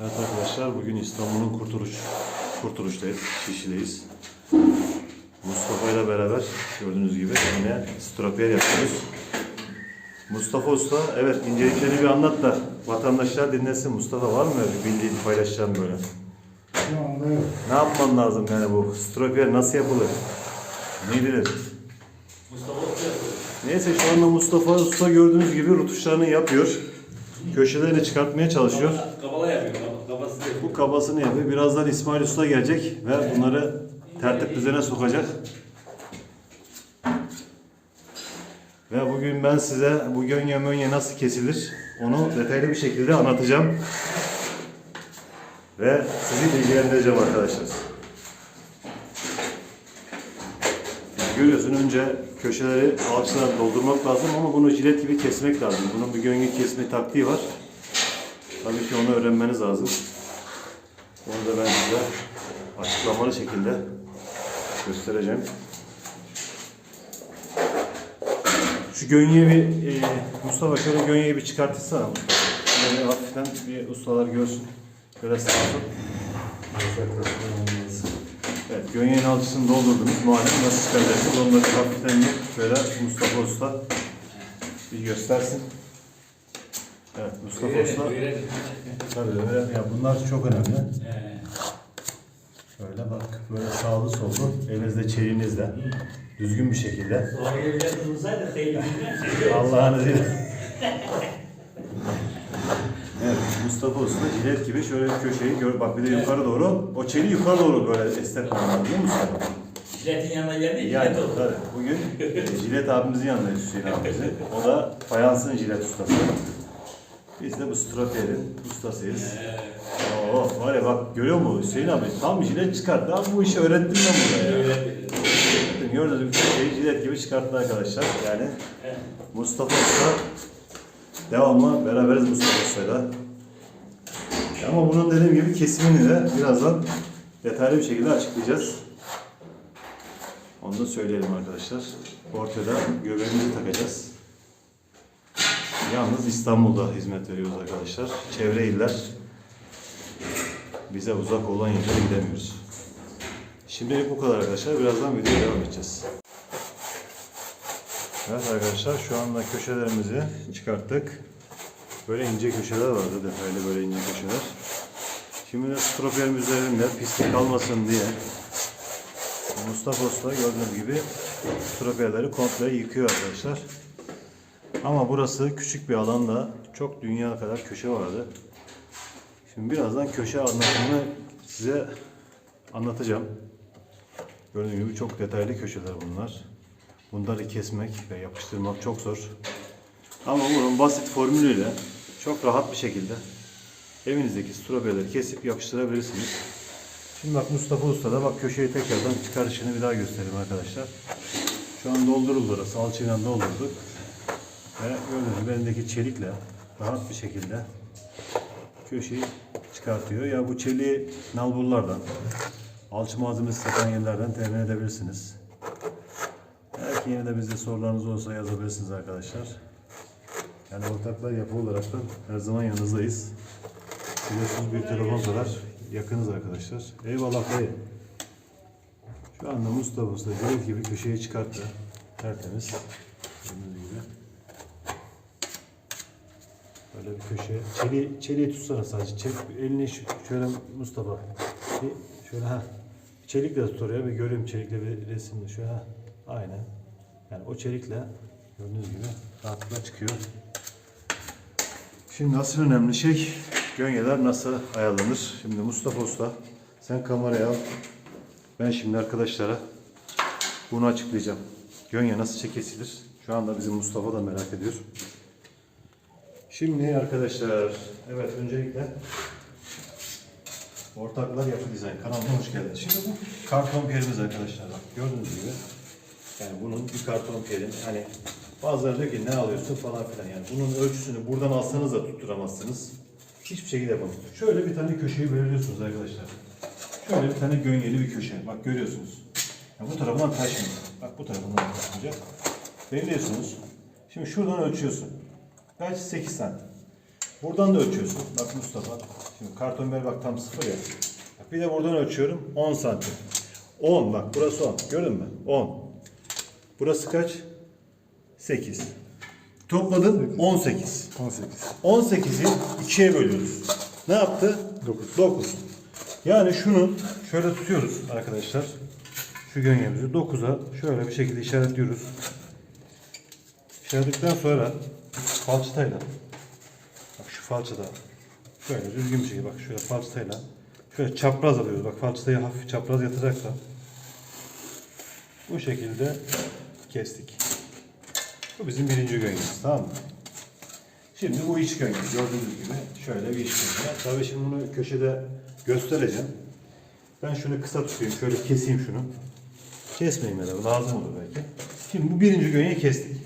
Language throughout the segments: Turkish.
Evet arkadaşlar bugün İstanbul'un kurtuluş kurtuluştayız. Şişli'deyiz. Mustafa ile beraber gördüğünüz gibi yine stropiyer yapıyoruz. Mustafa Usta evet inceliklerini bir anlat da vatandaşlar dinlesin. Mustafa var mı öyle bildiğin paylaşacağım böyle? Şu anda yok. Ne yapman lazım yani bu stropiyer nasıl yapılır? Ne bilir? Mustafa Usta yapıyor. Neyse şu anda Mustafa Usta gördüğünüz gibi rutuşlarını yapıyor. Köşelerini çıkartmaya çalışıyor. Kabala, kabala yapıyor. kaba- Kabası yapıyor. Kabasını yapıyor. Birazdan İsmail Usta gelecek ve bunları tertip düzene sokacak. Ve bugün ben size bu gönye mönye nasıl kesilir onu detaylı bir şekilde anlatacağım. Ve sizi bilgilendireceğim arkadaşlar. Görüyorsun önce köşeleri alçılar doldurmak lazım ama bunu jilet gibi kesmek lazım. Bunun bir gönye kesme taktiği var. Tabii ki onu öğrenmeniz lazım. Onu da ben size açıklamalı şekilde göstereceğim. Şu gönyeyi bir e, Mustafa şöyle gönyeyi bir çıkartırsana. Böyle hafiften bir ustalar görsün. Böyle sağ. Evet, gönyeğin alçısını doldurdunuz. Malum nasıl çıkaracaksınız? Onları hafiften bir şöyle Mustafa Usta bir göstersin. Evet, Mustafa Buyurun, Usta. Tabii öyle. Ya bunlar çok önemli. Ee, Şöyle bak, böyle sağlı sollu, elinizde çeliğinizle, düzgün bir şekilde. Sonra evler tutulsaydı tehlikeli. Allah'ın izniyle. Evet, Mustafa Usta jilet gibi şöyle köşeyi gör, bak bir de yukarı doğru, o çeliği yukarı doğru böyle esnetmen lazım değil mi Mustafa? Jiletin yanına geldi, Yani jilet oldu. tabii, bugün jilet abimizin yanındayız Hüseyin abimizin. O da fayansın jilet ustası. Biz de bu stropiyerin ustasıyız. Oo, var ya bak görüyor musun Hüseyin abi tam jilet çıkarttı. Abi bu işi öğrettim ben burada ya. öyle. Gördüğünüz gibi köşeyi jilet gibi çıkarttı arkadaşlar. Yani. Mustafa Usta devamlı beraberiz Mustafa Usta'yla. Ama bunun dediğim gibi kesimini de birazdan detaylı bir şekilde açıklayacağız. Onu da söyleyelim arkadaşlar. Ortada göbeğimizi takacağız. Yalnız İstanbul'da hizmet veriyoruz arkadaşlar. Çevre iller bize uzak olan yerlere gidemiyoruz. Şimdilik bu kadar arkadaşlar. Birazdan videoya devam edeceğiz. Evet arkadaşlar şu anda köşelerimizi çıkarttık. Böyle ince köşeler vardı detaylı böyle ince köşeler. Şimdi de stroperin üzerinde pislik kalmasın diye Mustafa Usta gördüğünüz gibi stroperleri komple yıkıyor arkadaşlar. Ama burası küçük bir alanda çok dünya kadar köşe vardı. Şimdi birazdan köşe anlatımını size anlatacağım. Gördüğünüz gibi çok detaylı köşeler bunlar. Bunları kesmek ve yapıştırmak çok zor. Ama bunun basit formülüyle çok rahat bir şekilde evinizdeki stroberleri kesip yapıştırabilirsiniz. Şimdi bak Mustafa Usta da bak köşeyi tekrardan çıkarışını bir daha göstereyim arkadaşlar. Şu an dolduruldu orası. Alçıyla doldurduk. Ve gördüğünüz gibi elindeki çelikle rahat bir şekilde köşeyi çıkartıyor. Ya bu çeliği nalburlardan, alçı malzemesi satan yerlerden temin edebilirsiniz. Belki yine de bizde sorularınız olsa yazabilirsiniz arkadaşlar. Yani ortaklar yapı olarak da her zaman yanınızdayız. Biliyorsunuz bir telefon kadar yakınız arkadaşlar. Eyvallah dayı. Şu anda Mustafa Usta gibi köşeye çıkarttı. Tertemiz. Gördüğünüz gibi. Böyle bir köşeye. Çeliği, çeliği tutsana sadece. Çek, elini şöyle Mustafa. Bir şöyle ha. Çelikle tut oraya bir göreyim çelikle bir resimde. Şöyle ha. Aynen. Yani o çelikle gördüğünüz gibi rahatlıkla çıkıyor. Şimdi asıl önemli şey gönyeler nasıl ayarlanır? Şimdi Mustafa Usta sen kameraya al. Ben şimdi arkadaşlara bunu açıklayacağım. Gönye nasıl kesilir? Şu anda bizim Mustafa da merak ediyor. Şimdi arkadaşlar, evet öncelikle Ortaklar Yapı Dizayn kanalına hoş geldiniz. Şimdi bu karton perimiz arkadaşlar. Bak, gördüğünüz gibi yani bunun bir karton peri hani bazıları diyor ki ne alıyorsun falan filan yani bunun ölçüsünü buradan alsanız da tutturamazsınız. Hiçbir şekilde yapamıyorsunuz. Şöyle bir tane köşeyi belirliyorsunuz arkadaşlar. Şöyle bir tane gönyeli bir köşe. Bak görüyorsunuz. Ya bu tarafından taşmıyor. Bak bu tarafından taşmayacak. Belirliyorsunuz. Şimdi şuradan ölçüyorsun. Kaç? 8 santim. Buradan da ölçüyorsun. Bak Mustafa. Şimdi karton bel bak tam sıfır ya. Bak bir de buradan ölçüyorum 10 santim. 10 bak burası 10. Gördün mü? 10. Burası kaç? 8. Topladım 18. 18. 18'i 2'ye bölüyoruz. Ne yaptı? 9. 9. Yani şunu şöyle tutuyoruz arkadaşlar. Şu gönyemizi 9'a şöyle bir şekilde işaretliyoruz. İşaretledikten sonra falçatayla bak şu falçata şöyle düzgün bir şekilde bak şöyle falçatayla şöyle çapraz alıyoruz. Bak falçatayı hafif çapraz yatırarak da bu şekilde kestik. Bu bizim birinci gönyemiz tamam mı? Şimdi bu iç gönye gördüğünüz gibi şöyle bir iç gönye. Tabii şimdi bunu köşede göstereceğim. Ben şunu kısa tutayım, şöyle keseyim şunu. Kesmeyeyim da lazım olur belki. Şimdi bu birinci gönyeyi kestik.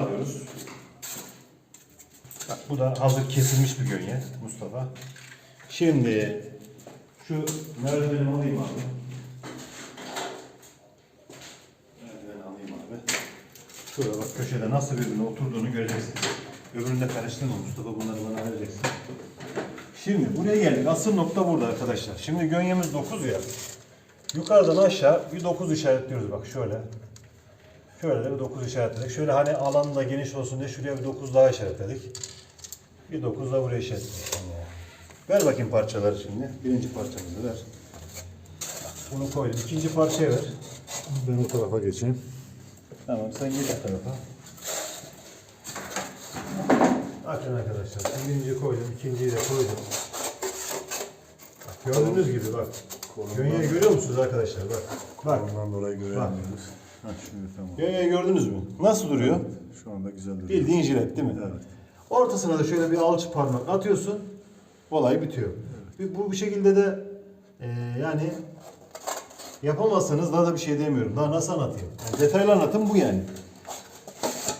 Alıyoruz? Bak bu da hazır kesilmiş bir gönye Mustafa. Şimdi şu merdiveni alayım abi. Merdiveni alayım abi. Şurada bak köşede nasıl birbirine oturduğunu göreceksin. Öbüründe karıştırma Mustafa bunları bana vereceksin. Şimdi buraya geldik. Asıl nokta burada arkadaşlar. Şimdi gönyemiz 9 ya. Yukarıdan aşağı bir 9 işaretliyoruz bak şöyle. Şöyle de bir 9 işaretledik. Şöyle hani alan da geniş olsun diye şuraya bir 9 daha işaretledik. Bir 9 da buraya işaretledik. Ver bakayım parçaları şimdi. Birinci parçamızı ver. Bak, Bunu koydum. İkinci parçayı ver. Ben o tarafa geçeyim. Tamam sen geç o tarafa. Bakın arkadaşlar şimdi birinci koydum, ikinciyi de koydum. Bak, gördüğünüz gibi bak. Gönyeyi görüyor musunuz arkadaşlar? Bak. Bak. Ondan dolayı göremiyoruz. Ha, tamam. Gönyeyi gördünüz mü? Nasıl duruyor? Şu anda güzel duruyor. Bildiğin jilet değil mi? Evet. Ortasına da şöyle bir alçı parmak atıyorsun. Olay bitiyor. Bir- Bu, bu şekilde de e, yani yapamazsanız daha da bir şey demiyorum. Daha nasıl anlatayım? Yani detaylı anlatım bu yani.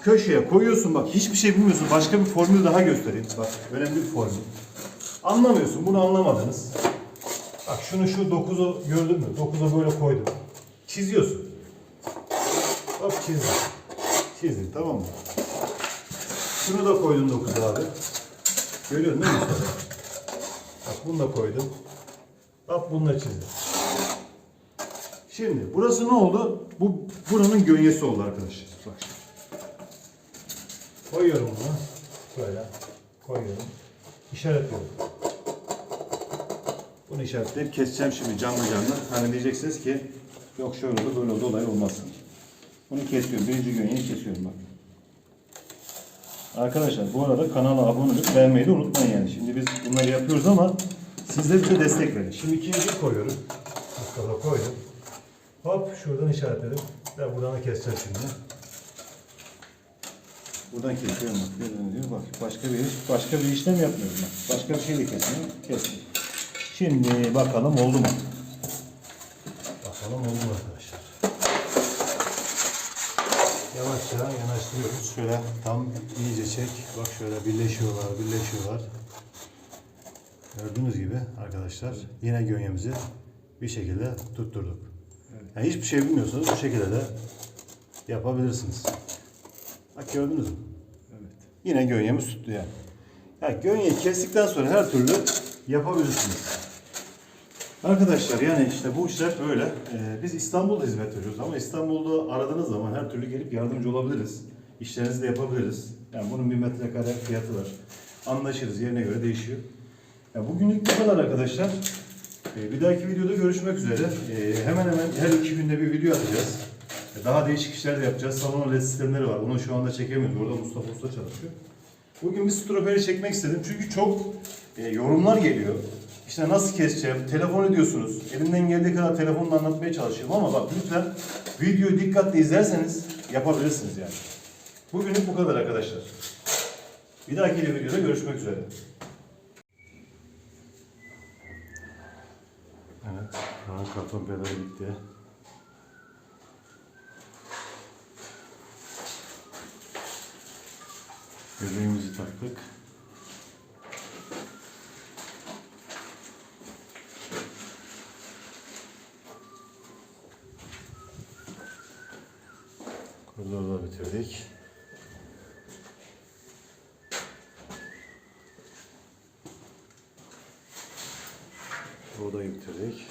Köşeye koyuyorsun bak hiçbir şey bilmiyorsun. Başka bir formül daha göstereyim. Bak önemli bir formül. Anlamıyorsun. Bunu anlamadınız. Bak şunu şu 9'u gördün mü? 9'u böyle koydum. Çiziyorsun. Hop çizdim. Çizdim tamam mı? Şunu da koydum 9 abi. Görüyorsun değil mi? Bak bunu da koydum. Bak bunu da çizdim. Şimdi burası ne oldu? Bu buranın gönyesi oldu arkadaşlar. Bak şimdi. Koyuyorum bunu. Böyle koyuyorum. İşaretliyorum. Bunu işaretleyip keseceğim şimdi canlı canlı. Hani diyeceksiniz ki yok şöyle oldu böyle oldu olay olmasın. Bunu kesiyorum. Birinci gönyeyi kesiyorum bak. Arkadaşlar bu arada kanala abone olup beğenmeyi de unutmayın yani. Şimdi biz bunları yapıyoruz ama siz de bize destek verin. Şimdi ikinciyi koyuyorum. Mustafa koydum. Hop şuradan işaretledim. Ben buradan da keseceğim şimdi. Buradan kesiyorum bak. Gördüğünüz gibi bak. Başka bir iş, başka bir işlem yapmıyorum bak. Başka bir şey de kesmiyorum. Kestim. Şimdi bakalım oldu mu? Bakalım oldu mu arkadaşlar? Yavaşça yanaştırıyoruz. Şöyle tam iyice çek. Bak şöyle birleşiyorlar, birleşiyorlar. Gördüğünüz gibi arkadaşlar yine gönyemizi bir şekilde tutturduk. Yani hiçbir şey bilmiyorsanız bu şekilde de yapabilirsiniz. Bak gördünüz mü? Evet. Yine gönyemiz tuttu yani. yani gönyeyi kestikten sonra her türlü yapabilirsiniz. Arkadaşlar yani işte bu işler öyle. Ee, biz İstanbul'da hizmet veriyoruz ama İstanbul'da aradığınız zaman her türlü gelip yardımcı olabiliriz. İşlerinizi de yapabiliriz. Yani bunun bir metrekare fiyatı var. Anlaşırız yerine göre değişiyor. Ya bugünlük bu kadar arkadaşlar. Ee, bir dahaki videoda görüşmek üzere. Ee, hemen hemen her iki günde bir video atacağız. Daha değişik işler de yapacağız. Salon led sistemleri var. Onu şu anda çekemiyoruz. Orada Mustafa Usta çalışıyor. Bugün bir stroperi çekmek istedim. Çünkü çok e, yorumlar geliyor. İşte nasıl keseceğim? Telefon ediyorsunuz. Elimden geldiği kadar telefonla anlatmaya çalışıyorum ama bak lütfen videoyu dikkatle izlerseniz yapabilirsiniz yani. Bugünlük bu kadar arkadaşlar. Bir dahaki videoda görüşmek üzere. Evet, an karton pedali bitti. Göbeğimizi taktık. Bunları da bitirdik. Buğdayı bitirdik.